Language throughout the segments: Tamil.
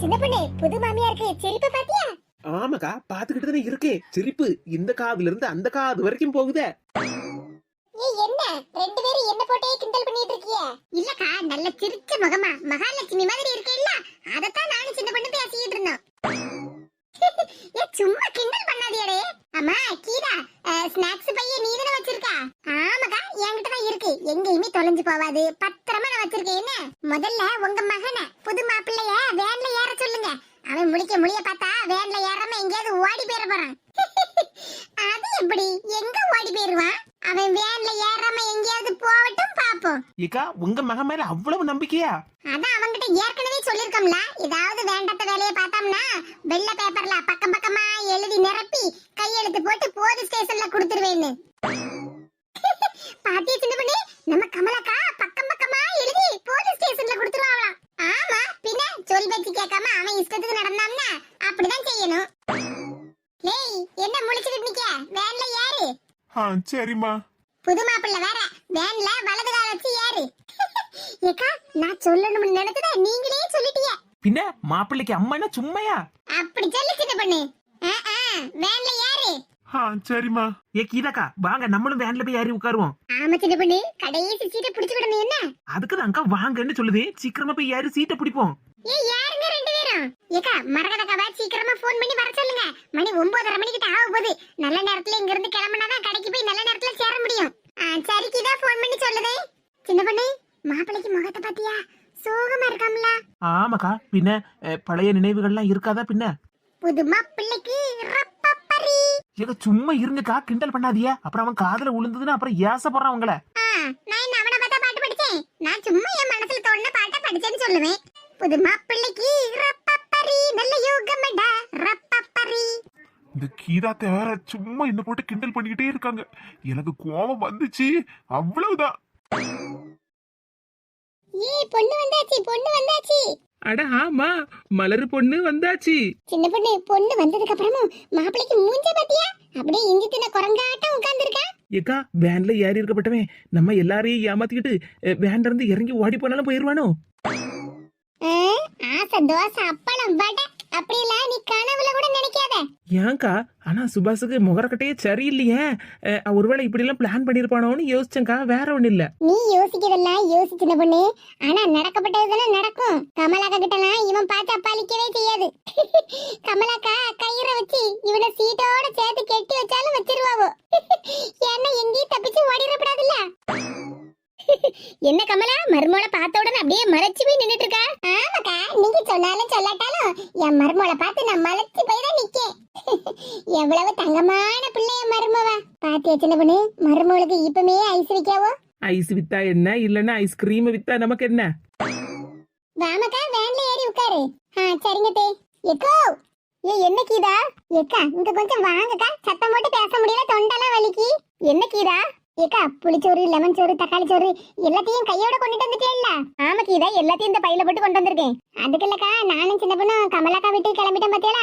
சின்ன பொண்ணு புது மாமியாருக்கு சிரிப்பு பாத்தியா? ஆமாக்கா பாத்துக்கிட்டு தானே இருக்கேன் சிரிப்பு இந்த காதுல இருந்து அந்த காது வரைக்கும் போகுதே. ஏய் என்ன? ரெண்டு பேரும் என்ன போட்டே கிண்டல் பண்ணிட்டு இருக்கிய? இல்லக்கா நல்ல சிரிச்ச முகமா மகாலட்சுமி மாதிரி இருக்கேல்ல. அதத்தான் நானும் சின்ன பொண்ணு பேசிக்கிட்டு இருந்தோம். ஏ சும்மா கிண்டல் பண்ணாதியடே. அம்மா கீதா ஸ்நாக்ஸ் பைய நீ வச்சிருக்கா? ஆமாக்கா என்கிட்ட தான் இருக்கு. எங்கேயுமே தொலைஞ்சு போவாது. பத்திரமா நான் வச்சிருக்கேன். என்ன? முதல்ல உங்க மகனை புது மாப்பிள்ளைய வேன்ல ஏற சொல்லுங்க. அவன் முடிக்க முடிய பார்த்தா வேன்ல ஏறாம எங்கேயாவது ஓடி போயிட போறான். அது எப்படி? எங்க ஓடி போயிருவான்? அவன் வேன்ல ஏறாம எங்கேயாவது போகட்டும் பாப்போம் ஏக்கா உங்க மகன் மேல அவ்வளவு நம்பிக்கையா? அதான் அவங்கிட்ட ஏற்கனவே சொல்லிருக்கோம்ல ஏதாவது வேண்டாத வேலையை பார்த்தோம்னா வெள்ளை பேப்பர்ல பக்கம் பக்கமா எழுதி நிரப்பி கையெழுத்து போட்டு போலீஸ் ஸ்டேஷன்ல கொடுத்துருவேன்னு. பாத்தியா சின்ன பண்ணி? நம்ம கமலக்கா பக்கம் பக்கமா எழுதி போலீஸ் ஸ்டேஷன்ல கொடுத்துருவாங்களாம். ஆமா பின்ன சொல் பேச்சு கேட்காம அவன் இஷ்டத்துக்கு நடந்தான்னா அப்படிதான் செய்யணும். லேய் என்ன முழிச்சுக்கிட்டு நிக்க வேன்ல ஏறு. ஆ சரிம்மா. புது மாப்பிள்ளை வேற. வேன்ல வலது கால வச்சு ஏறு. ஏக்கா நான் சொல்லணும்னு நினைச்சத நீங்களே சொல்லிட்டீங்க. பின்ன மாப்பிள்ளைக்கு அம்மா சும்மையா? அப்படி சொல்லு சின்ன பொண்ணு. வேன்ல ஏறு. ஆ சரிம்மா. ஏ கீதாக்கா வாங்க நம்மளும் வேன்ல போய் ஏறி உட்காருவோம். ஆமா சின்ன பொண்ணு. கடைசி சீட்டை புடிச்சு விடணும் என்ன? அதுக்கு அக்கா வாங்கன்னு சொல்லுது. சீக்கிரமா போய் ஏறி சீட்டை பிடிப்போம். ஏய் யாருங்க ரெண்டு ஏக்கா மரகதக்காவா சீக்கிரமா ஃபோன் பண்ணி வர சொல்லுங்க. மணி ஒன்பதரை மணிக்கிட்ட ஆக போகுது நல்ல நேரத்துல இங்க இருந்து கிளம்புனாதான் கடைக்கு போய் நல்ல நேரத்துல சேர முடியும். ஆ, சரிக்கு தான் ஃபோன் பண்ணி சொல்லுதே. சின்ன பொண்ணு மாப்பிள்ளைக்கு முகத்தை பாத்தியா? சோகமா இருக்காம்ல. ஆமாக்கா பின்ன பழைய நினைவுகள்லாம் இருக்காதா பின்ன? புது மாப்பிள்ளைக்கு ரப்பப்பரி சும்மா இருங்கக்கா கிண்டல் பண்ணாதியா அப்புறம் அவன் காதுல விழுந்ததுன்னா அப்புறம் ஏசப்படுறான் அவங்கள ஆ, நான் என்ன அவனை பார்த்தா பாட்டு படிச்சேன்? நான் சும்மா என் மனசுல தோணுன பாட்டை படிச்சேன்னு சொல்லுவேன். புது மாப்பிள்ளைக்கு ரப்பப்பரி நல்ல யோகமடா ரப்பப்பரி இந்த கீதாத்தை வேற சும்மா என்ன போட்டு கிண்டல் பண்ணிக்கிட்டே இருக்காங்க. எனக்கு கோபம் வந்துச்சு. அவ்வளவுதான். ஏய் பொண்ணு வந்தாச்சு பொண்ணு வந்தாச்சு. அட ஆமா மலர் பொண்ணு வந்தாச்சு. சின்ன பொண்ணு பொண்ணு வந்ததுக்கு அப்புறமும் மாப்பிள்ளைக்கு மூஞ்ச பாத்தியா? அப்படியே இஞ்சி தின குரங்காட்டம் உட்கார்ந்துருக்கா? ஏக்கா வேன்ல ஏறி இருக்கப்பட்டவன் நம்ம எல்லாரையும் ஏமாத்திக்கிட்டு வேன்ல இருந்து இறங்கி ஓடி போனாலும் போயிருவானோ? ஆசை தோசை அப்பளம் வடை. அப்படியெல்லாம் நீ கனவுல கூட நினைக்காத. ஏன்க்கா ஆனா சுபாஷுக்கு முகரக்கட்டையே சரியில்லையே. அஹ், ஒருவேளை இப்படி எல்லாம் பிளான் பண்ணிருப்பானோன்னு யோசிச்சேன்க்கா வேற ஒண்ணு இல்ல. நீ யோசிக்கிறதெல்லாம் யோசிச்சின பொண்ணு. ஆனா நடக்கப்பட்டது தானே நடக்கும். கமலாக்கா கிட்டலாம் இவன் பார்த்து பழிக்கவே செய்யாது. கமலாக்கா கயிறை வச்சு இவனை சீட்டோட சேர்த்து கெட்டி வச்சாலும் வச்சிருவாவோ? ஏன்னா எங்கேயும் தப்பிச்சு ஓடிடப்படாதுல்ல என்ன கமலா மருமோளை பார்த்த உடனே அப்படியே மறைச்சு போய் நின்னுட்டு இருக்கா? ஆமாக்கா நீங்க சொன்னாலும் சொல்லாட்டாலும் என் மருமோளை பார்த்து நான் மலைச்சு போய் தான் நிக்கேன். எவ்வளவு தங்கமான பிள்ளை என் மருமவ. பாத்தியா சின்ன பொண்ணு மருமோளுக்கு இப்பமே ஐஸ் வைக்காவோ? ஐஸ் வித்தா என்ன? இல்லன்னா ஐஸ்கிரீம் வித்தா நமக்கு என்ன? வாமக்கா வேன்ல ஏறி உட்காரு. ஆ சரிங்க தே. எக்கோ! ஏ என்ன கீதா? ஏக்கா இங்க கொஞ்சம் வாங்கக்கா. சத்தம் போட்டு பேச முடியல தொண்டெல்லாம் வலிக்கு. என்ன கீதா? ஏக்கா புளிச்சோறு லெமன் சோறு தக்காளி சோறு எல்லாத்தையும் கையோட கொண்டுட்டு வந்துட்டேல்ல ஆமா கீதா எல்லாத்தையும் இந்த பையில போட்டு கொண்டு வந்திருக்கேன். அதுக்கு இல்லக்கா நானும் சின்ன பொண்ணும் கமலாக்கா வீட்டுக்கு கிளம்பிட்டேன் பாத்தியால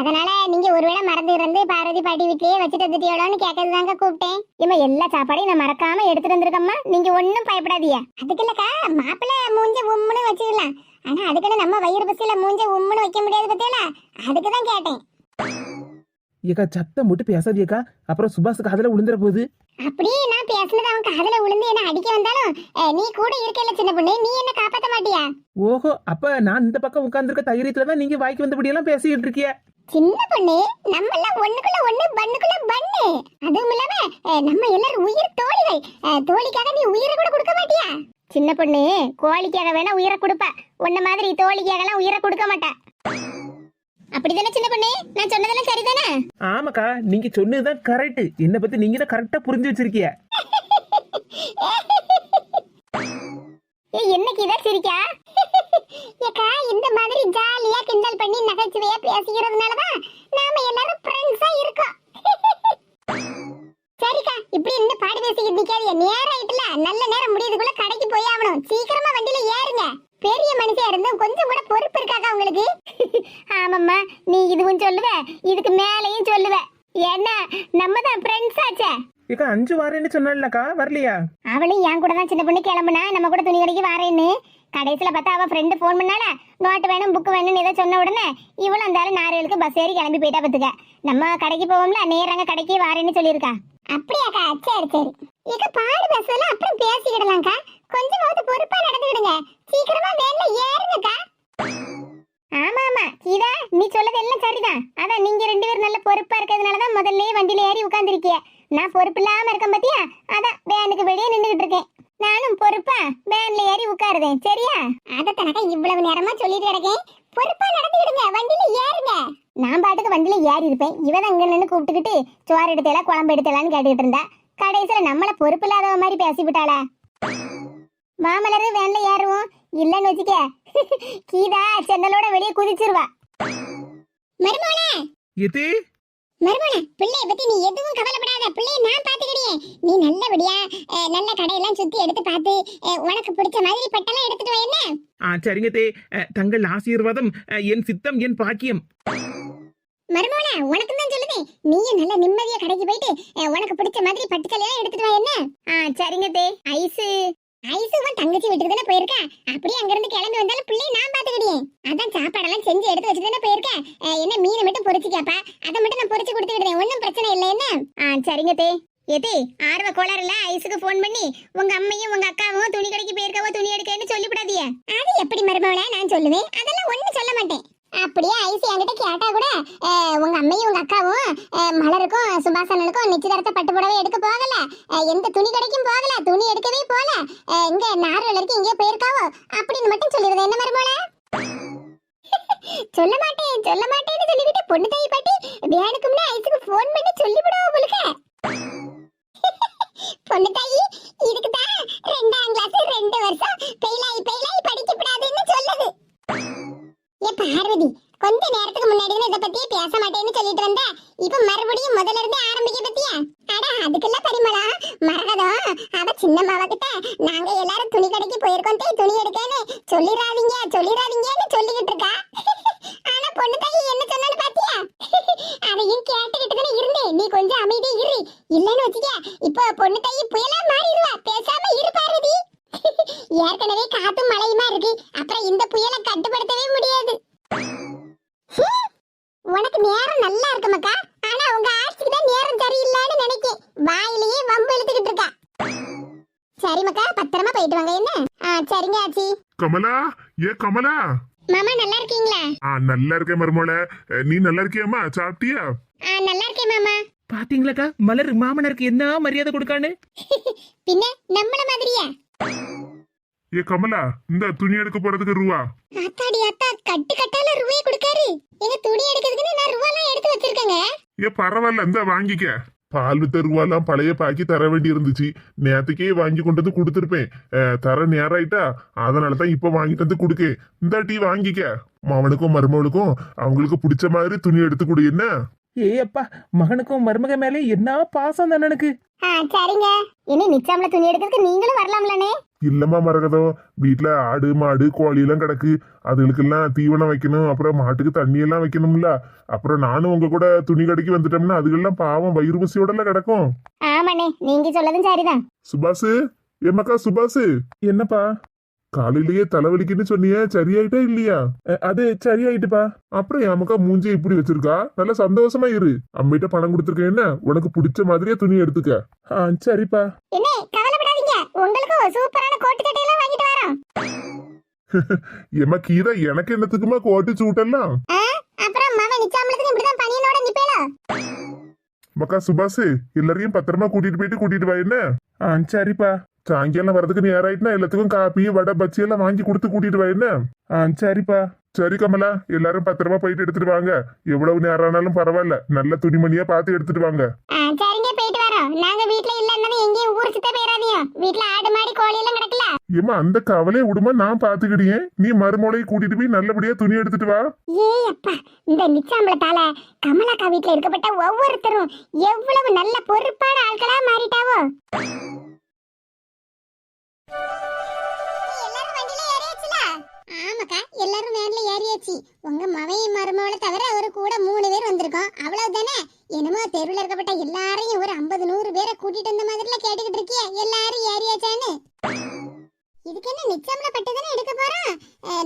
அதனால நீங்க ஒருவேளை மறந்து இருந்து பார்வதி பாட்டி வீட்லயே வச்சுட்டு வந்துட்டியோடன்னு கேட்கறது தாங்க கூப்பிட்டேன். இம்மா எல்லா சாப்பாடையும் நான் மறக்காம எடுத்துட்டு வந்திருக்கம்மா. நீங்க ஒண்ணும் பயப்படாதீங்க. அதுக்கு இல்லக்கா மாப்பிள்ளை மூஞ்ச உம்முன்னு வச்சுக்கலாம். ஆனா அதுக்குன்னு நம்ம வயிறு பசியில மூஞ்ச உம்முன்னு வைக்க முடியாது பத்தியல அதுக்கு தான் கேட்டேன். ஏக்கா சத்தம் போட்டு பேசாதியக்கா அப்புறம் சுபாஷுக்கு அதுல விழுந்துற போகுது. அப்படியே நான் பேசுனது அவன் காதுல விழுந்து என்ன அடிக்க வந்தாலும் நீ கூட இருக்கல சின்ன பொண்ணு நீ என்ன காப்பாத்த மாட்டியா? ஓஹோ அப்ப நான் இந்த பக்கம் உட்கார்ந்திருக்க தைரியத்துல தான் நீங்க வாய்க்கு வந்தபடி எல்லாம் பேசிட்டு இருக்கிய? சின்ன பொண்ணு நம்ம எல்லாம் ஒண்ணுக்குள்ள ஒண்ணு பண்ணுக்குள்ள பண்ணு. அதுவும் இல்லாம நம்ம எல்லாரும் உயிர் தோழிகள். தோழிக்காக நீ உயிரை கூட கொடுக்க மாட்டியா? சின்ன பொண்ணு கோழிக்காக வேணா உயிரை கொடுப்ப. உன்ன மாதிரி தோழிக்காகலாம் உயிரை கொடுக்க மாட்டா. அப்படிதானே சின்ன பொண்ணு? நான் சொன்னதெல்லாம் சரிதானே? ஆமாக்கா நீங்க சொன்னதுதான் கரெக்ட் என்ன பத்தி நீங்க தான் கரெக்டா புரிஞ்சு வச்சிருக்கிய. ஏய் என்னைக்கு இதை சிரிக்கா? ஏக்கா இந்த மாதிரி ஜாலியா கிண்டல் பண்ணி நகைச்சுவையா பேசிக்கிறதுனாலதான் நாம எல்லாரும் ஃப்ரெண்ட்ஸா இருக்கோம். சரிக்கா இப்படி இன்னும் பாடி பேசிக்கிட்டு நிக்காதீங்க. நேரம் ஆயிட்டுல. நல்ல நேரம் முடியதுக்குள்ள கடைக்கு போய் ஆகணும். சீக்கிரமா வண்டியில ஏறுங்க. பெரிய மனுஷன் இருந்தும் கொஞ்சம் கூட பொறுப்பு இருக்காக்கா உங்களுக்கு? ஆமாம்மா நீ இதுவும் சொல்லுவ இதுக்கு மேலையும் சொல்லுவ. ஏன்னா நம்ம தான் ஃப்ரெண்ட்ஸ் ஆச்சே. ஏக்கா அஞ்சு வாரேன்னு சொன்னாலக்கா வரலையா? அவளும் என் கூட தான் சின்ன பொண்ணு கிளம்புனா நம்ம கூட துணி கடைக்கு வாரேன்னு. கடைசியில பார்த்தா அவ ஃப்ரெண்டு ஃபோன் பண்ணால நோட்டு வேணும் புக் வேணும்னு ஏதோ சொன்ன உடனே இவளும் அந்த நாரைகளுக்கு பஸ் ஏறி கிளம்பி போயிட்டா பத்துக்க நம்ம கடைக்கு போவோம்ல நேரங்க கடைக்கு வாரேன்னு சொல்லியிருக்கா. அப்படியாக்கா சரி சரி. இக்க பாடு பேசலாம் அப்புறம் பேசிக்கிடலாம்க்கா. கொஞ்சமாவது பொறுப்பா நடந்துக்கிடுங்க. சீக்கிரமா வேன்ல ஏறுங்கக்கா. ஆமா ஆமா இதா நீ சொல்லது எல்லாம் சரிதான். அதான் நீங்க ரெண்டு பேரும் நல்ல பொறுப்பா இருக்கிறதுனாலதான் முதல்ல வண்டியில ஏறி உட்கார்ந்திருக்கிய நான் பொறுப்பு இல்லாம இருக்கேன் பாத்தியா? அதான் வேனுக்கு வெளியே நின்றுகிட்டு இருக்கேன். நானும் பொறுப்பா வேன்ல ஏறி உட்காருதேன் சரியா? அதத்தனக்கா இவ்வளவு நேரமா சொல்லிட்டு கிடக்கேன். பொறுப்பா நடந்துக்கிடுங்க வண்டியில ஏறுங்க. நான் பாட்டுக்கு வண்டியில ஏறி இருப்பேன். இவன் அங்க நின்று கூப்பிட்டுக்கிட்டு சோறு எடுத்தேலாம் குழம்பு எடுத்தலாம்னு கேட்டுக்கிட்டு இருந்தா. கடைசியில நம்மள பொறுப்பு இல்லாதவ மாதிரி பேசி விட்டாளா மாமலரு வேன்ல ஏறுவோம். இல்லன்னு வச்சுக்க. கீதா சென்னலோட வெளியே குதிச்சிருவா. மருமோனே! எது? மருமோனே பிள்ளைய பத்தி நீ எதுவும் கவலைப்படாத. பிள்ளைய நான் பாத்துக்கிடியே நீ நல்லபடியா அஹ், நல்ல கடையெல்லாம் சுத்தி எடுத்து பார்த்து உனக்கு பிடிச்ச மாதிரி பட்டெல்லாம் எடுத்துட்டு வா என்ன? ஆ சரிங்க தே. தங்கள் ஆசீர்வாதம் அஹ், என் சித்தம் என் பாக்கியம். மருமோனே உனக்கு தான் சொல்லுதேன் நீயும் நல்ல நிம்மதியா கடைக்கு போயிட்டு உனக்கு பிடிச்ச மாதிரி பட்டுக்கலையெல்லாம் எடுத்துட்டு வா என்ன? ஆ சரிங்க தே. ஐஸு. ஐசுவன் தங்கச்சி வீட்டுக்கு தானே போயிருக்கா? அப்படியே அங்க இருந்து கிளம்பி வந்தாலும் பிள்ளை நான் பாத்துக்கிடியே அதான் சாப்பாடெல்லாம் செஞ்சு எடுத்து வச்சு தானே போயிருக்கேன் என்ன மீனை மட்டும் பொரிச்சுக்காப்பா அதை மட்டும் நான் பொரிச்சு கொடுத்து விடுறேன் ஒன்றும் பிரச்சனை இல்லை என்ன? ஆ சரிங்க தே. எது ஆர்வ கோளாறுல ஐசுக்கு ஃபோன் பண்ணி உங்க அம்மையும் உங்க அக்காவும் துணி கடைக்கு போயிருக்கவோ துணி எடுக்கன்னு சொல்லிவிடாதீங்க. அது எப்படி மருமவள நான் சொல்லுவேன். அதெல்லாம் ஒன்றும் சொல்ல மாட்டேன். அப்படியே ஐசி என்கிட்ட கேட்டா கூட அஹ், உங்க அம்மையும் உங்க அக்காவும் மலருக்கும் சுபாசனனுக்கும் நிச்சயதார்த்த பட்டு புடவை எடுக்க போகல. எந்த துணி கடைக்கும் போகல துணி எடுக்கவே போல இங்க இங்க நார்வலருக்கு இங்கே போயிருக்காவோ அப்படின்னு மட்டும் சொல்லிடுது என்ன மருமோள சொல்ல மாட்டேன் சொல்ல மாட்டேன்னு சொல்லிக்கிட்டு பொண்ணு தாய் பாட்டி வேனுக்கு முன்னாடி ஐசுக்கு ஃபோன் பண்ணி சொல்லிவிடுவோம் உங்களுக்கு. பொண்ணு தாயி இதுக்கு தான் ரெண்டாம் கிளாஸ் ரெண்டு வருஷம் பெயிலாயி பெயிலாய் படிக்கப்படாதுன்னு சொல்லுது. ஏ பார்வதி கொஞ்ச நேரத்துக்கு முன்னாடி இதை பத்தி பேச மாட்டேன்னு சொல்லிட்டு வந்த. இப்ப மறுபடியும் முதல்ல இருந்து ஆரம்பிக்க பத்தியா? அட அதுக்குள்ள பரிமளா. மரகதம் அவ சின்ன கிட்ட நாங்க எல்லாரும் துணி கடைக்கு போயிருக்கோம் தே துணி எடுக்கன்னு சொல்லிடாதீங்க சொல்லிடாதீங்கன்னு சொல்லிக்கிட்டு இருக்கா. ஆனா பொண்ணு தாய் என்ன சொன்னாலும் பாத்தியா? அதையும் கேட்டுக்கிட்டு தானே இருந்தேன் நீ கொஞ்சம் அமைதி இரு. இல்லன்னு வச்சுக்க இப்ப பொண்ணு தாய் புயலா மாறிடுவா. பேசாம இரு பார்வதி. ஏற்கனவே காத்தும் மழையுமா இருக்கு? அப்புறம் இந்த புயலை கட்டுப்படுத்தவே முடியாது. உனக்கு நேரம் நல்லா இருக்கு மக்கா ஆனா உங்க ஆட்சிக்கு தான் நேரம் சரியில்லைன்னு நினைக்கேன். வாயிலேயே வம்பு இழுத்துக்கிட்டு இருக்கா. சரி மக்கா பத்திரமா போயிட்டு வாங்க என்ன? ஆ சரிங்க ஆச்சி. கமலா ஏ கமலா? மாமா நல்லா இருக்கீங்களா? ஆ நல்லா இருக்கேன் மருமோள. நீ நல்லா இருக்கியாம்மா? சாப்பிட்டியா? ஆ நல்லா இருக்கேன் மாமா. பாத்தீங்களாக்கா மலர் மாமனருக்கு என்ன மரியாதை கொடுக்கான்னு? பின்ன நம்மள மாதிரியா? ஏ கமலா இந்த துணி எடுக்க போறதுக்கு ரூபா அத்தாடி அத்தா கட்டு கட்டால ரூபாய் கொடுக்காரு. எங்க துணி எடுக்கிறதுக்குன்னு நான் ரூபாலாம் எடுத்து வச்சிருக்கேங்க. ஏ பரவாயில்ல இந்த வாங்கிக்க. பால் வித்த ரூபாலாம் பழைய பாக்கி தர வேண்டி இருந்துச்சு நேத்துக்கே வாங்கி கொண்டு வந்து கொடுத்துருப்பேன். தர நேரம் ஆயிட்டா அதனால தான் இப்ப வாங்கிட்டு வந்து கொடுக்க. இந்த டீ வாங்கிக்க. மவனுக்கும் மருமவளுக்கும் அவங்களுக்கு பிடிச்ச மாதிரி துணி எடுத்து கொடு என்ன? ஏ அப்பா மகனுக்கும் மருமக மேலே என்ன பாசம் தான் எனக்கு? சரிங்க. இனி நிச்சயம்ல துணி எடுக்கிறதுக்கு நீங்களும் வரலாம்லனே இல்லம்மா மரகதம் வீட்டுல ஆடு மாடு கோழி எல்லாம் கிடக்கு. அதுகளுக்கெல்லாம் தீவனம் வைக்கணும். அப்புறம் மாட்டுக்கு தண்ணி எல்லாம் வைக்கணும்ல. அப்புறம் நானும் உங்க கூட துணி கடைக்கு வந்துட்டோம்னா அதுகெல்லாம் பாவம் வயிறு பசியோடல கிடக்கும். ஆமாண்ணே நீங்க சொல்லதும் சரிதான். சுபாஷு ஏமாக்கா சுபாஷு என்னப்பா? காலையிலேயே தலைவலிக்குன்னு சொன்னியே சரியாயிட்டா இல்லையா? அது சரியாயிட்டுப்பா. அப்புறம் ஏமாக்கா மூஞ்சி இப்படி வச்சிருக்கா? நல்லா சந்தோஷமா இரு. அம்மிட்ட பணம் கொடுத்துருக்கேன் என்ன உனக்கு பிடிச்ச மாதிரியே துணி எடுத்துக்க. சரிப்பா. என்ன உங்களுக்கும் சூப்பரான கோட்டு சட்டையெல்லாம் வாங்கிட்டு வரோம். ஏமா கீதா எனக்கு என்னத்துக்குமா கோட்டு சூட்டெல்லாம்? ஆ, அப்புறம் மாமா நிச்சயம்லத்துக்கு இப்படிதான் பனியனோட நிப்பேளோ? மக்கா சுபாஷு எல்லாரையும் பத்திரமா கூட்டிட்டு போயிட்டு கூட்டிட்டு வா என்ன? ஆ சரிப்பா. சாயங்காலம் வரதுக்கு நேரம் ஆயிட்டுனா எல்லாத்துக்கும் காப்பி வடை பச்சி எல்லாம் வாங்கி கொடுத்து கூட்டிட்டு வா என்ன? ஆ சரிப்பா. சரி கமலா எல்லாரும் பத்திரமா போயிட்டு எடுத்துட்டு வாங்க. எவ்வளவு நேரம் ஆனாலும் பரவாயில்ல. நல்ல துணிமணியா பார்த்து எடுத்துட்டு வாங்க. ஆ, சரிங்க போயிட்டு வரோம். நாங்க வீட்ல சுத்த போயிடாதீங்க வீட்ல ஆடு மாடி கோழி எல்லாம் கிடக்கல. ஏமா அந்த கவலையை விடுமா நான் பாத்துக்கிட்டேன் நீ மருமோளையை கூட்டிட்டு போய் நல்லபடியா துணி எடுத்துட்டு வா. ஏய் அப்பா இந்த நிச்சாம்பளத்தால கமலாக்கா வீட்ல இருக்கப்பட்ட ஒவ்வொருத்தரும் எவ்வளவு நல்ல பொறுப்பான ஆட்களா மாறிட்டாவோ. ஆமாக்கா எல்லாரும் வேன்ல ஏறியாச்சு. உங்க மவையும் மருமகளை தவிர ஒரு கூட மூணு பேர் வந்திருக்கோம். அவ்வளவுதானே? என்னமோ தெருவில் இருக்கப்பட்ட எல்லாரையும் ஒரு ஐம்பது நூறு பேரை கூட்டிட்டு வந்த மாதிரில கேட்டுக்கிட்டு இருக்கிய. எல்லாரும் ஏறியாச்சான்னு? இதுக்கு என்ன நிச்சயம்ல பட்டு தானே எடுக்க போறோம்?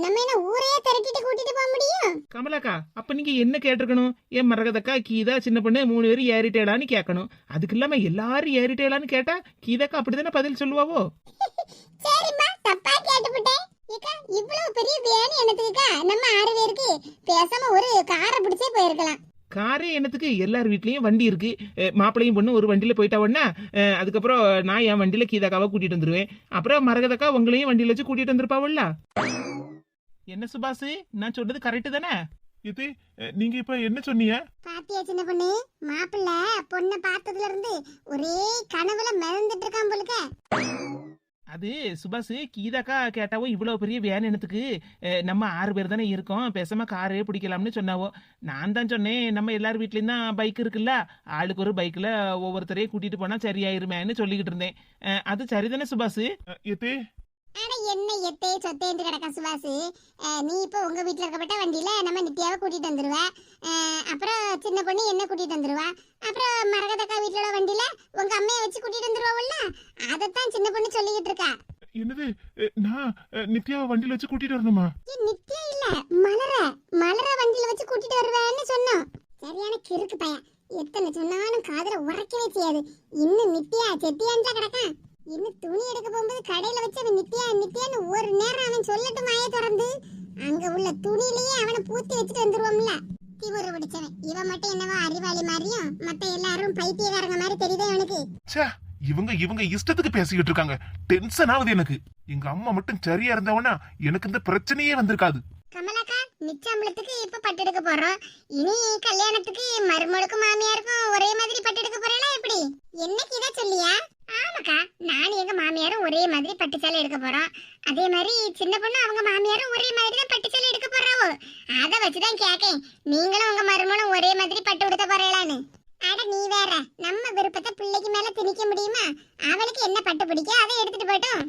நம்ம என்ன ஊரையே திரட்டிட்டு கூட்டிட்டு போக முடியும்? கமலாக்கா அப்ப நீங்க என்ன கேட்டிருக்கணும்? என் மரகதக்கா கீதா சின்ன பொண்ணு மூணு பேரும் ஏறிட்டேலான்னு கேட்கணும். அதுக்கு இல்லாம எல்லாரும் ஏறிட்டேலான்னு கேட்டா கீதாக்கா அப்படிதானே பதில் சொல்லுவாவோ? சரிம்மா தப்பா கேட்டுவிட்டேன் ஏக்கா இவ்வளவு பெரிய வேணி என்னத்துக்குக்கா? நம்ம ஆறு பேருக்கு பேசாம ஒரு காரை பிடிச்சே போயிருக்கலாம். காரே என்னத்துக்கு? எல்லார் வீட்லயும் வண்டி இருக்கு. அஹ் மாப்பிள்ளையும் பொண்ணு ஒரு வண்டியில போயிட்டாவன்னா அஹ் அதுக்கப்புறம் நான் என் வண்டியில கீதாக்காவை கூட்டிட்டு வந்துருவேன். அப்புறம் மரகதக்கா உங்களையும் வண்டியில வச்சு கூட்டிட்டு வந்திருப்பாவல்ல என்ன சுபாஷ் நான் சொல்றது கரெக்ட் தானே? இது நீங்க இப்ப என்ன சொன்னீங்க? பாத்தியா சின்ன பொண்ணு? மாப்பிள்ள பொண்ணை பார்த்ததுல இருந்து ஒரே கனவுல மிதந்துட்டு இருக்கான் போலுக்க. அது சுபாஷ் கீதாக்கா கேட்டாவோ இவ்வளோ பெரிய வேன் என்னத்துக்கு? நம்ம ஆறு பேர் தானே இருக்கோம். பேசாம காரே பிடிக்கலாம்னு சொன்னாவோ. நான் தான் சொன்னேன் நம்ம எல்லார் வீட்லேயும் தான் பைக் இருக்குல்ல? ஆளுக்கு ஒரு பைக்கில் ஒவ்வொருத்தரையும் கூட்டிகிட்டு போனால் சரியாயிருமேன்னு சொல்லிக்கிட்டு இருந்தேன். அது சரிதானே சுபாஷ்? இது ஆனா என்ன எத்தே சொத்தேன்னு கிடக்கா சுபாசு? நீ இப்போ உங்க வீட்ல இருக்கப்பட்ட வண்டியில நம்ம நித்யாவை கூட்டிட்டு வந்துருவ. அப்புறம் சின்ன பொண்ணு என்ன கூட்டிட்டு வந்துருவா. அப்புறம் மரகதக்கா உள்ள வண்டியில உங்க அம்மைய வச்சு கூட்டிட்டு வந்துருவாவுல்ல? அதைத்தான் சின்ன பொண்ணு சொல்லிக்கிட்டு இருக்கா. என்னது? நான் நித்யாவை வண்டியில வச்சு கூட்டிட்டு வரணுமா? ஏய், நித்யா இல்ல மலர. மலர வண்டியில வச்சு கூட்டிட்டு வருவேன்னு சொன்னோம். சரியான கிறுக்கு பையன். எத்தனை சொன்னாலும் காதுல உரைக்கவே செய்யாது. இன்னும் நித்யா செத்தியான்டா கிடக்கான் இன்னும் துணி எடுக்க போகும்போது கடையில வச்சு அவன் நித்யா நித்யான்னு ஒரு நேரம் அவன் சொல்லட்டும் மாய திறந்து. அங்க உள்ள துணியிலேயே அவனை பூத்தி வச்சுட்டு வந்துருவோம்ல. திமுரு பிடிச்சவன். இவன் மட்டும் என்னவோ அறிவாளி மாதிரியும் மத்த எல்லாரும் பைத்தியக்காரங்க மாதிரி தெரியுதே அவனுக்கு இவங்க இவங்க இஷ்டத்துக்கு பேசிக்கிட்டு இருக்காங்க. டென்ஷன் ஆகுது எனக்கு. எங்க அம்மா மட்டும் சரியா இருந்தவனா எனக்கு இந்த பிரச்சனையே வந்திருக்காது. நிச்சயம்பளத்துக்கு இப்ப பட்டு எடுக்க போறோம். இனி கல்யாணத்துக்கு மருமகளுக்கும் மாமியாருக்கும் ஒரே மாதிரி பட்டு எடுக்க போறேனா எப்படி? என்னைக்கு இதை சொல்லியா? ஆமாக்கா நானும் எங்க மாமியாரும் ஒரே மாதிரி பட்டு சேலை எடுக்க போறோம். அதே மாதிரி சின்ன பொண்ணு அவங்க மாமியாரும் ஒரே மாதிரி தான் பட்டு சேலை எடுக்க போறாவோ. அதை வச்சுதான் கேக்கேன் நீங்களும் உங்க மருமகளும் ஒரே மாதிரி பட்டு எடுக்க போறேளான்னு அட நீ வேற. நம்ம விருப்பத்தை பிள்ளைக்கு மேல திணிக்க முடியுமா? அவளுக்கு என்ன பட்டு பிடிக்க அதை எடுத்துட்டு போட்டும்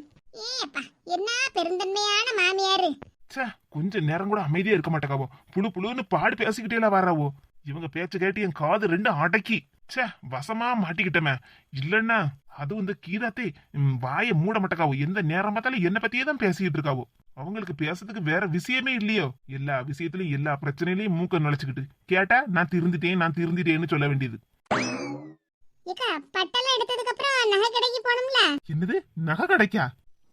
ஏப்பா என்ன பெருந்தன்மையான மாமியாரு. ச்சே கொஞ்ச நேரம் கூட அமைதியா இருக்க மாட்டேக்காவோ புழு புழுன்னு பாடு பேசிக்கிட்டே வராவோ. இவங்க பேச்ச கேட்டு என் காது ரெண்டு அடக்கி. ச்சே வசமா மாட்டிக்கிட்டமே. இல்லன்னா அதுவும் இந்த கீதாத்தே வாயை மூட மாட்டேக்காவோ. எந்த நேரம் பார்த்தாலும் என்ன பத்தியே தான் பேசிக்கிட்டு இருக்காவோ. அவங்களுக்கு பேசுறதுக்கு வேற விஷயமே இல்லையோ. எல்லா விஷயத்திலயும் எல்லா பிரச்சனையிலயும் மூக்க நுழைச்சுக்கிட்டு. கேட்டா நான் திருந்திட்டேன் நான் திருந்திட்டேன்னு சொல்ல வேண்டியது. என்னது? நகை கிடைக்கா?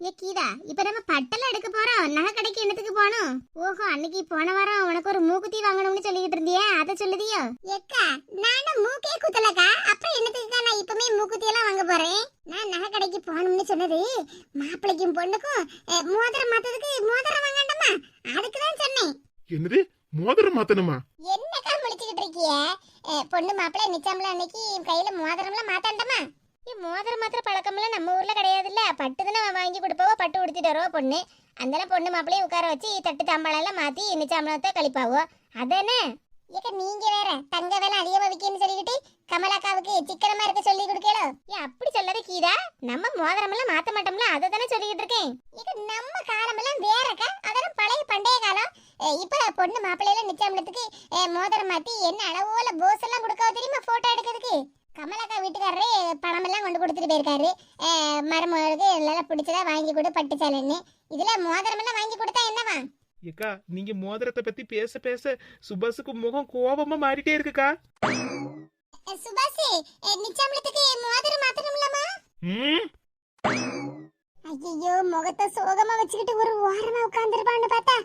ஏ கீதா இப்ப நம்ம பட்டெல்லாம் எடுக்க போறோம். நகை கடைக்கு என்னத்துக்கு போகணும்? ஓஹோ அன்னைக்கு போன வாரம் உனக்கு ஒரு மூக்குத்தி வாங்கணும்னு சொல்லிக்கிட்டு இருந்தியே அதை சொல்லுதியோ? ஏக்கா நானும் மூக்கே குத்தலக்கா. அப்புறம் என்னத்துக்கு நான் இப்பமே மூக்குத்தி எல்லாம் வாங்க போறேன்? நான் நகை கடைக்கு போகணும்னு சொன்னது மாப்பிள்ளைக்கும் பொண்ணுக்கும் மோதிரம் மாத்ததுக்கு மோதிரம் வாங்கண்டாமா அதுக்கு தான் சொன்னேன். என்னது? மோதிரம் மாத்தணுமா? என்னக்கா முடிச்சுக்கிட்டு இருக்கிய? பொண்ணு மாப்பிள்ளை நிச்சயம்ல அன்னைக்கு கையில மோதிரம்லாம் மாத்தாண்டமா மோதிரம் மாத்திர பழக்கம்லாம் நம்ம ஊர்ல கிடையாதுல்ல. பட்டு தானே வாங்கி கொடுப்பாவோ? பட்டு உடுத்திட்டு வருவா பொண்ணு. அந்த பொண்ணு மாப்பிள்ளையும் உட்கார வச்சு தட்டு தாம்பாளம் எல்லாம் மாத்தி நிச்சயம்லத்தை கழிப்பாவோ? அதானே ஏக்க நீங்க வேற தங்க வேலை அதிகமா விக்கன்னு சொல்லிக்கிட்டு கமலாக்காவுக்கு சிக்கனமா இருக்க சொல்லி கொடுக்கலோ ஏ அப்படி சொல்லாத கீதா. நம்ம மோதிரம் எல்லாம் மாத்த மாட்டோம்ல அதை தானே சொல்லிக்கிட்டு இருக்கேன். ஏக்க நம்ம காலம் எல்லாம் வேறக்கா. அதெல்லாம் பழைய பண்டைய காலம். இப்ப பொண்ணு மாப்பிள்ளையில நிச்சயம்லத்துக்கு மோதிரம் மாத்தி என்ன அளவோல போஸ் எல்லாம் கொடுக்க தெரியுமா போட்டோ எடுக்கிறதுக்கு? கமலாக்கா வீட்டுக்காரரே பணம் எல்லாம் கொண்டு கொடுத்துட்டு போயிருக்காரு. அஹ் மருமகளுக்கு எல்லாம் பிடிச்சதா வாங்கி கொடு பட்டு சேலைன்னு. இதுல மோதிரம் எல்லாம் வாங்கி கொடுத்தா என்னவா ஏக்கா நீங்க மோதிரத்தை பத்தி பேச பேச சுபாஷுக்கு முகம் கோபமா மாறிட்டே இருக்குக்கா. சுபாஷ் நிச்சயம்லத்துக்கு மோதிரம் மாத்தணும்லமா ம்? ஐயோ முகத்தை சோகமா வச்சுக்கிட்டு ஒரு ஓரமா உட்கார்ந்துருப்பான்னு பார்த்தா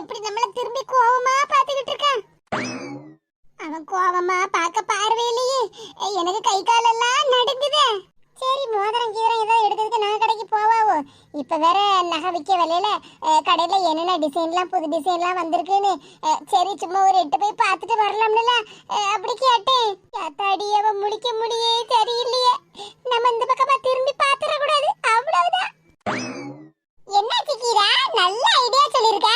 எப்படி நம்மள திரும்பி கோவமா பாத்துக்கிட்டு இருக்கான் அவன் கோவமா பார்க்க பார்வையிலேயே எனக்கு கை காலெல்லாம் நடுங்குதே. சரி மோதிரம் கீதிரம் ஏதோ எடுக்கிறதுக்கு நான் கடைக்கு போவாவோ? இப்போ வேற நகை விற்க விலையில கடையில் கடையில என்னென்ன டிசைன்லாம் புது டிசைன்லாம் வந்திருக்குன்னு. சரி சும்மா ஒரு எட்டு போய் பார்த்துட்டு வரலாம்ல அப்படி கேட்டேன். யாத்தாடி அவன் முடிக்க முடியே சரியில்லையே. நம்ம இந்த பக்கமா திரும்பி பார்த்துடக்கூடாது. அவ்வளவுதான். என்ன கீரா? நல்ல ஐடியா சொல்லியிருக்க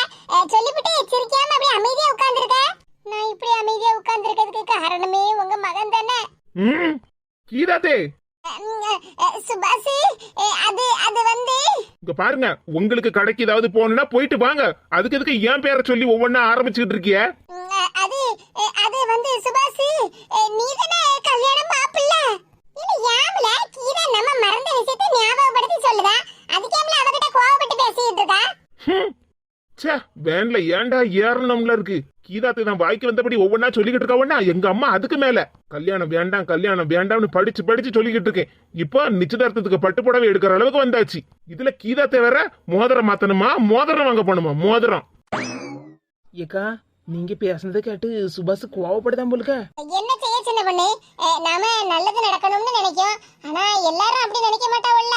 சொல்லிவிட்டு எச்சரிக்கையாம அப்படியே அமைதியா உட்காந்துருக்கேன் நான் இப்படி அமைதியா உட்கார்ந்திருக்கிறதுக்கு காரணமே உங்க மகன் தானே? ம் கீதாத்தே சுபாஷ் அது அது வந்து? இங்க பாருங்க உங்களுக்கு கடைக்கு ஏதாவது போகணும்னா போயிட்டு வாங்க. அதுக்கு எதுக்கு என் பேரை சொல்லி ஒவ்வொன்றா ஆரம்பிச்சுக்கிட்டு இருக்கிய? அது அது வந்து சுபாஷ் நீ தானே கல்யாணம் மாப்பிள்ள? இல்ல யாமல கீரா நம்ம மறந்த விஷயத்தை ஞாபகப்படுத்தி சொல்லுதா? அதுக்கேமல அவகிட்ட கோவப்பட்டு ச்சே வேன்ல ஏன்டா ஏறணும்ல இருக்கு? கீதாத்தை நான் வாய்க்கு வந்தபடி ஒவ்வொன்னா சொல்லிக்கிட்டு இருக்கவனா எங்க அம்மா அதுக்கு மேல. கல்யாணம் வேண்டாம் கல்யாணம் வேண்டாம்னு படிச்சு படிச்சு சொல்லிக்கிட்டு இருக்கேன். இப்போ நிச்சயதார்த்தத்துக்கு பட்டு புடவை எடுக்கிற அளவுக்கு வந்தாச்சு. இதுல கீதாத்தை வேற மோதிரம் மாத்தணுமா? மோதிரம் வாங்க போகணுமா? மோதிரம். ஏக்கா நீங்க பேசுனதை கேட்டு சுபாஷ் கோவப்படுதான் போலுக்க. என்ன செய்ய சின்ன பொண்ணு? நாம நல்லது நடக்கணும்னு நினைக்கும். ஆனா எல்லாரும் அப்படி நினைக்க மாட்டாவல்ல.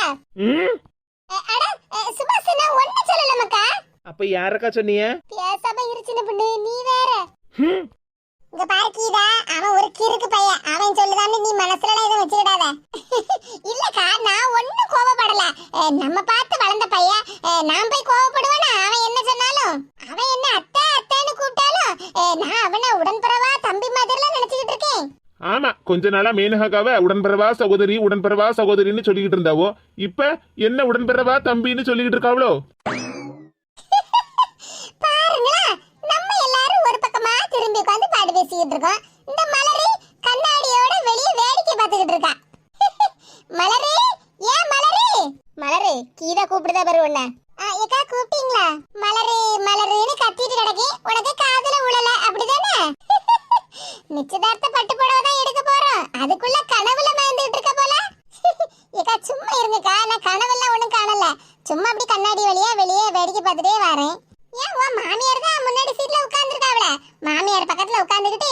சுபாஷ் நான் ஒண்ணு சொல்லல மக்கா அப்ப யாரக்கா சொன்னீங்க? பேசாம இரு சின்ன பொண்ணு நீ வேற. இங்க பாரு கீதா அவன் ஒரு கிறுக்கு பையன். அவன் சொல்லுதான்னு நீ மனசுல எதுவும் வச்சுக்கிடாத. இல்லக்கா நான் ஒண்ணும் கோவப்படல. நம்ம பார்த்து வளர்ந்த பையன். நான் போய் கோவப்படுவானா? அவன் என்ன சொன்னாலும்? அவன் என்ன அத்தை அத்தைன்னு கூப்பிட்டாலும்? நான் அவனை உடன்பிறவா தம்பி மாதிரிலாம் நினைச்சுக்கிட்டு இருக்கேன். ஆமா கொஞ்ச நாளா மேனகாக்காவ உடன்பெறவா சகோதரி உடன்பெறவா சகோதரின்னு சொல்லிக்கிட்டு இருந்தாவோ? இப்ப என்ன உடன்பெறவா தம்பின்னு சொல்லிக்கிட்டு இருக்காவளோ பாருங்களேன் நம்ம எல்லாரும் ஒரு பக்கமா திரும்பி உட்காந்து பாட்டு பேசிக்கிட்டு இருக்கோம். இந்த மலரி கண்ணாடியோட வெளிய வேடிக்கை பார்த்துக்கிட்டு இருக்கா. மலரி ஏன் மலரி? மலரு கீதா கூப்பிடுதா பாரு உன்ன. ஏக்கா கூப்பிட்டீங்களா? மலரு மலருன்னு கத்திட்டு கிடக்கி. உனக்கு காதுல உழல அப்படிதானே? நிச்சயதார்த்த பட்டு புடவை தான் எடுக்க போறோம் அதுக்குள்ள கனவுல மயந்துட்டு இருக்க போல ஏக்கா சும்மா இருங்கக்கா நான் கனவெல்லாம் ஒண்ணும் காணல சும்மா அப்படி கண்ணாடி வழியா வெளியே வேடிக்கை பார்த்துட்டே வரேன் ஏன் உன் மாமியார் தான் முன்னாடி சீட்ல உட்கார்ந்துருக்காவல மாமியார் பக்கத்துல உட்கார்ந்துகிட்டு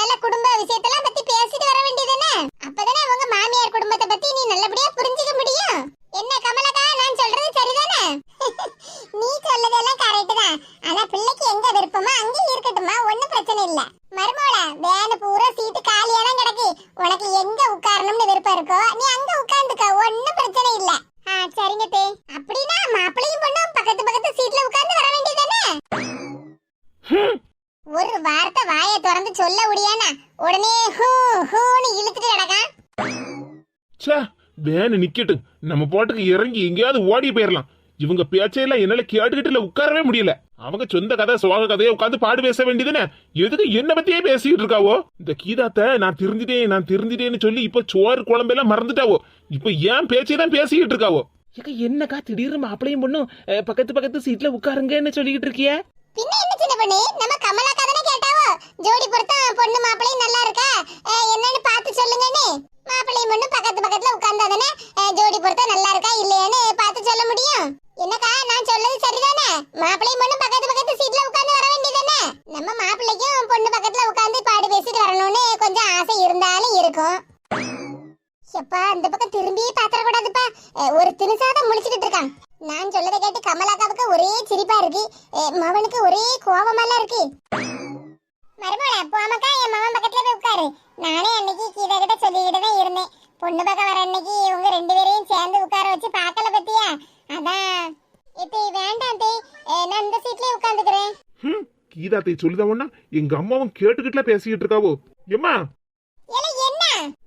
நல்ல குடும்ப விஷயத்தெல்லாம் பத்தி பேசிட்டு வர வேண்டியதுதானே அப்பதானே உங்க மாமியார் குடும்பத்தை பத்தி நீ நல்லபடியா புரிஞ்சுக்க முடியும் என்ன கமலக்கா நான் சொல்றது சரிதானே நீ சொல்லதெல்லாம் கரெக்ட் தான் ஆனா பிள்ளைக்கு எங்க விருப்பமோ அங்கே இருக்கட்டுமா ஒண்ணும் பிரச்சனை இல்ல மருமோள வேனு பூரா சீட்டு காலியா தான் கிடக்கு உனக்கு எங்க உட்காரணும்னு விருப்பம் இருக்கோ நீ அங்க உட்கார்ந்துக்க ஒண்ணும் பிரச்சனை இல்ல ஆ சரிங்க தே அப்படின்னா மாப்பிளையும் பொண்ணும் பக்கத்து பக்கத்து சீட்ல உட்கார்ந்து வர வேண்டியதானே ஒரு வார்த்தை வாயை திறந்து சொல்ல முடியானா? உடனே ஹூ ஹூன்னு இழுத்துட்டு கிடக்கான் ச்சே வேனு நிக்கட்டும் நம்ம போட்டுக்கு இறங்கி எங்கேயாவது ஓடி போயிடலாம் இவங்க பேச்சையெல்லாம் என்னால கேட்டுக்கிட்டுல உட்காரவே முடியல. அவங்க சொந்த கதை சோக கதையை உட்காந்து பாடு பேச வேண்டியதுனே. எதுக்கு என்ன பத்தியே பேசிக்கிட்டு இருக்காவோ? இந்த கீதாத்த நான் திருந்திட்டேன் நான் திருந்திட்டேன்னு சொல்லி இப்ப சோறு குழம்பெல்லாம் மறந்துட்டாவோ? இப்ப ஏன் பேச்சை தான் பேசிக்கிட்டு இருக்காவோ? ஏக்கா என்னக்கா திடீர்னு மாப்பிளையும் பொண்ணும் பக்கத்து பக்கத்து சீட்ல உட்காருங்கன்னு சொல்லிக்கிட்டு இருக்கிய? பின்ன என்ன சின்ன பொண்ணு? நம்ம கமலா கதனை கேட்டாவோ? ஜோடி பொருத்தம் பொண்ணு மாப்பிளையும் நல்லா இருக்கா? என்னன்னு பார்த்து சொல்லுங்கன்னு மாப்பிளையும் பொண்ணு பக்கத்து பக்கத்துல உட்கார்ந்தாதானே ஜோடி பொருத்தம் நல்லா இருக்கா இல்லையான்னு பார்த்து சொல்ல முடியும் என்னக்கா நான் சொல்றது சரிதானே மாப்பிளையும் பொண்ணு பக்கத்து பக்கத்து சீட்ல உட்கார்ந்து வர வேண்டியதானே நம்ம மாப்பிள்ளைக்கும் பொண்ணு பக்கத்துல உட்கார்ந்து பாடு பேசிட்டு வரணும்னு கொஞ்சம் ஆசை இருந்தாலும் இருக்கும் எப்பா இந்த பக்கம் திரும்பியே பாத்திர கூடாதுப்பா அஹ், ஒரு தினுசாதான் முழிச்சுக்கிட்டு இருக்கான் நான் சொல்லதை கேட்டு கமலாக்காவுக்கு ஒரே சிரிப்பா இருக்கு அஹ், மவனுக்கு ஒரே கோபமெல்லாம் இருக்கு மருமோள போமக்கா என் மகன் பக்கத்துல போய் உட்காரு நானே அன்னைக்கு கீதா கிட்ட சொல்லிக்கிட்டு தான் இருந்தேன் பொண்ணு பக்கம் வர அன்னைக்கு இவங்க ரெண்டு பேரையும் சேர்ந்து உட்கார வச்சு பார்க்கல பத்தியா அதான் இப்போ வேண்டாம் தே அஹ், நான் இந்த சீட்லயே உட்காந்துக்கிறேன் ஹம், கீதாத்தை சொல்லுதவொன்னா எங்க அம்மாவும் கேட்டுக்கிட்டுல பேசிக்கிட்டு இருக்காவோ? எம்மா?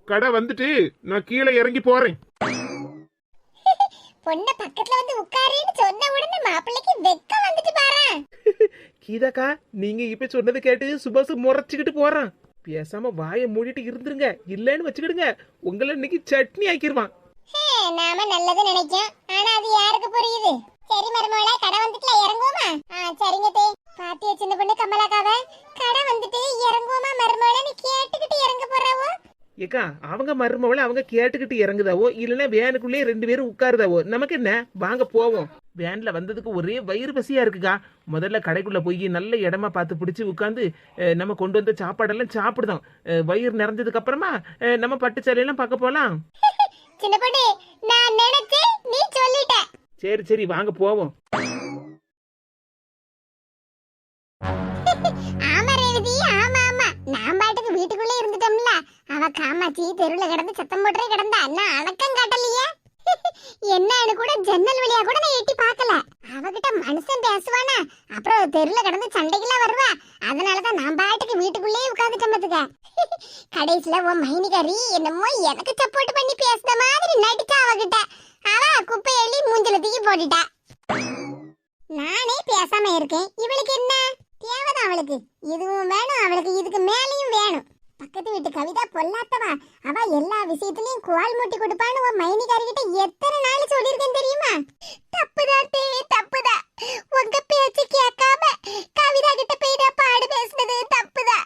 கடை வந்துட்டு நான் கீழே இறங்கி போறேன். பொண்ணு பக்கத்துல வந்து உட்காருன்னு சொன்ன உடனே மாப்பிள்ளைக்கு வெக்கம் வந்துட்டு பாரு. கீதாக்கா நீங்க இப்ப சொன்னதை கேட்டு சுபாஷ் முறைச்சுக்கிட்டு போறான். பேசாம வாயை மூடிட்டு இருந்துருங்க. இல்லன்னு வச்சுக்கிடுங்க. உங்களை இன்னைக்கு சட்னி ஆக்கிடுவான் ஹே, நாம நல்லது நினைக்கும். ஆனா அது யாருக்கு புரியுது? சரி மருமகளா கடை வந்துட்டுல இறங்குவோமா? ஆ சரிங்க தே. பாத்தியா சின்ன பொண்ணு கமலாக்காவ? கடை வந்துட்டு இறங்குவோமா மருமகளன்னு கேட்டுக்கிட்டு இறங்க போறாவோ? ஏக்கா அவங்க மருமவளை அவங்க கேட்டுக்கிட்டு இறங்குதாவோ? இல்லைன்னா வேனுக்குள்ளே ரெண்டு பேரும் உட்காருதாவோ? நமக்கு என்ன? வாங்க போவோம். வேன்ல வந்ததுக்கு ஒரே வயிறு பசியா இருக்குக்கா. முதல்ல கடைக்குள்ள போய் நல்ல இடமா பார்த்து பிடிச்சி உட்காந்து நம்ம கொண்டு வந்த சாப்பாடெல்லாம் சாப்பிடுதோம். வயிறு நிறைஞ்சதுக்கு அப்புறமா நம்ம பட்டு சேலையெல்லாம் பார்க்க போலாம். சின்ன பொண்ணு நான் நினைச்சேன் நீ சரி சரி வாங்க போவோம். ஆமா ரேவதி ஆமா ஆமா. நான் பாட்டுக்கு வீட்டுக்குள்ளே இருந்துட்டோம்ல. அவ காமாச்சி தெருவுல கிடந்து சத்தம் போட்டே கிடந்தா நான் அடக்கம் காட்டலையே? என்னன்னு கூட ஜன்னல் வழியா கூட நான் எட்டி பார்க்கல. அவகிட்ட மனுஷன் பேசுவானா? அப்புறம் தெருல கிடந்து சண்டைக்கெல்லாம் வருவா? அதனாலதான் நான் பாட்டுக்கு வீட்டுக்குள்ளேயே உட்காந்துட்டேன் பாத்துக்க. கடைசியில உன் மைனிகாரி என்னமோ எனக்கு சப்போர்ட் பண்ணி பேசுன மாதிரி நடிச்சா அவகிட்ட. அவ குப்பை எள்ளி மூஞ்சில தூக்கி போட்டுட்டா. நானே பேசாம இருக்கேன். இவளுக்கு என்ன? தேவைதான் அவளுக்கு. இதுவும் வேணும் அவளுக்கு இதுக்கு மேலேயும் வேணும். பக்கத்து வீட்டு கவிதா பொல்லாத்தவா. அவ எல்லா விஷயத்துலயும் குவால் மூட்டி கொடுப்பான்னு உன் மைனிகாரிகிட்ட எத்தனை நாள் சொல்லியிருக்கேன் தெரியுமா? தப்புதான் தே தப்புதான் உங்க பேச்சு கேட்காம கவிதா கிட்ட போய் நான் பாடு பேசுனது தப்புதான்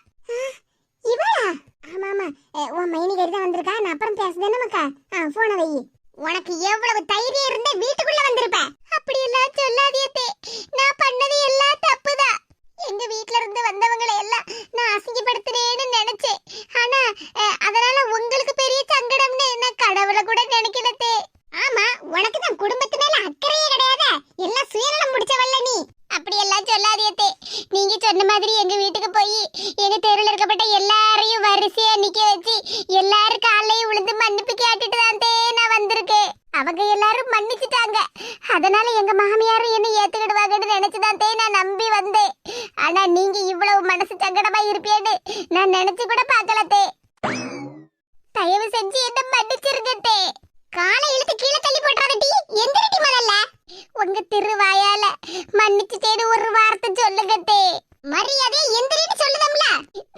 இவளா? ஆமா ஆமா உன் மைனிகாரி தான் வந்திருக்கா. நான் அப்புறம் பேசுதேன்னு மக்கா? ஆ போனை வை. உனக்கு எவ்வளவு தைரியம் இருந்தா வீட்டுக்குள்ள வந்திருப்ப. அப்படி எல்லாம் சொல்லாதியத்தே நான் பண்ணது எல்லாம் தப்புதான் எங்க வீட்ல இருந்து வந்தவங்களை எல்லாம் நான் அசிங்கப்படுத்துறேன்னு நினைச்சேன். ஆனா அதனால உங்களுக்கு பெரிய சங்கடம்னு நான் கடவுளை கூட நினைக்கலத்தே ஆமா உனக்கு தான் குடும்பத்து மேல அக்கறையே கிடையாது. எல்லாம் சுயநலம் முடிச்சவல்ல நீ. அப்படி எல்லாம் சொல்லாதியத்தே நீங்க சொன்ன மாதிரி எங்க வீட்டுக்கு அவங்க எல்லாரும் மன்னிச்சிட்டாங்க. அதனால எங்க மாமியாரும் என்ன ஏத்துக்கிடுவாங்கன்னு நினைச்சுதான் தே நான் நம்பி வந்தேன். ஆனா நீங்க இவ்வளவு மனசு சங்கடமா இருப்பேன்னு நான் நினைச்சு கூட பார்க்கலத்தே தயவு செஞ்சு என்ன மன்னிச்சிருங்கத்தே காலை இழுத்து கீழே தள்ளி போட்டுறாத டீ. எந்திரடி முதல்ல. உங்க திருவாயால மன்னிச்சுட்டேன்னு ஒரு வார்த்தை சொல்லுங்கத்தே மரியாதை மரியாதையை எந்திரின்னு சொல்லுதம்ல?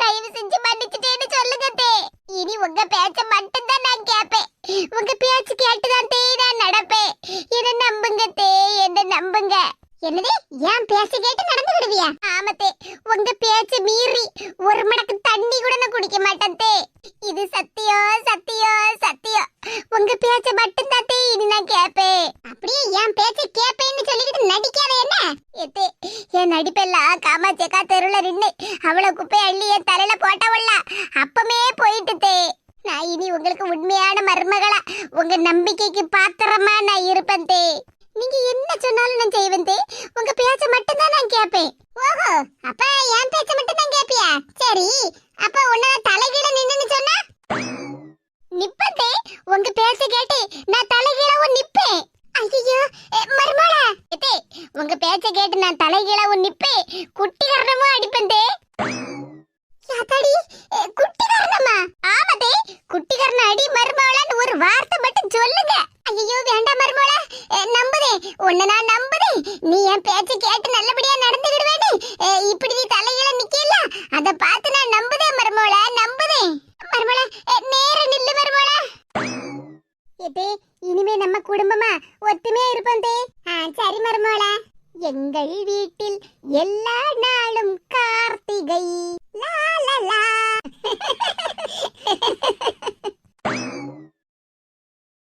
தயவு செஞ்சு மன்னிச்சுட்டேன்னு சொல்லுங்க தே. இனி உங்க பேச்ச மட்டும் தான் நான் கேட்பேன் உங்க பேச்சு கேட்டுதான் தே நான் நடப்பேன். என்ன நம்புங்க தே என்ன நம்புங்க. என்னது? ஏன் பேச கேட்டு நடந்து விடுவியா? ஆமத்தே உங்க பேச்சு மீறி ஒரு மடக்கு தண்ணி கூட நான் குடிக்க மாட்டேன் தே. இது சத்தியோ சத்தியோ சத்தியோ. உங்க பேச்ச மட்டும் தான் இனி நான் கேட்பேன் அப்படியே என் பேச்ச கேட்பேன்னு சொல்லிக்கிட்டு நடிக்காத என்ன? எத்தே என் நடிப்பெல்லாம் காமாச்சேக்கா தெருல நின்னு அவ்வளவு குப்பை அள்ளி என் தலையில போட்டவல்ல அப்பமே போயிட்டுதே நான் இனி உங்களுக்கு உண்மையான மருமகளா உங்க நம்பிக்கைக்கு பாத்திரமா நான் இருப்பேன் தே. நீங்க என்ன சொன்னாலும் நான் செய்வேன் உங்க பேச்ச மட்டும் தான் நான் கேட்பேன் ஓஹோ அப்ப என் பேச்ச மட்டும் தான் கேப்பியா? சரி அப்ப உன்ன தலைகீழ நின்னு சொன்னா? நிப்பேன் உங்க பேச்ச கேட்டு நான் தலைகீழவும் நிப்பேன். ஐயோ மருமகளா இதே உங்க பேச்ச கேட்டு நான் தலைகீழவும் நிப்பேன். குட்டி கரணமும் அடிப்பேன் தே யாத்தாடி குட்டி கரணமா ஆமாதே குட்டி கரண அடி மருமவளான்னு ஒரு வார்த்தை மட்டும் சொல்லுங்க. ஐயோ வேண்டாம் மருமோள. நம்புதே. உன்னை நான் நம்புதே. நீ என் பேச்ச கேட்டு நல்லபடியா நடந்துக்கிடுவேன்னு இப்படி நீ தலையில நிக்கல அத பார்த்து நான் நம்புதே மருமோள நம்புதே. மருமோள நேர நில்லு மருமோள. எதே இனிமே நம்ம குடும்பமா ஒத்துமையா இருப்போம் தே. சரி மருமோள. எங்கள் வீட்டில் எல்லா நாளும் கார்த்திகை. லா லா லா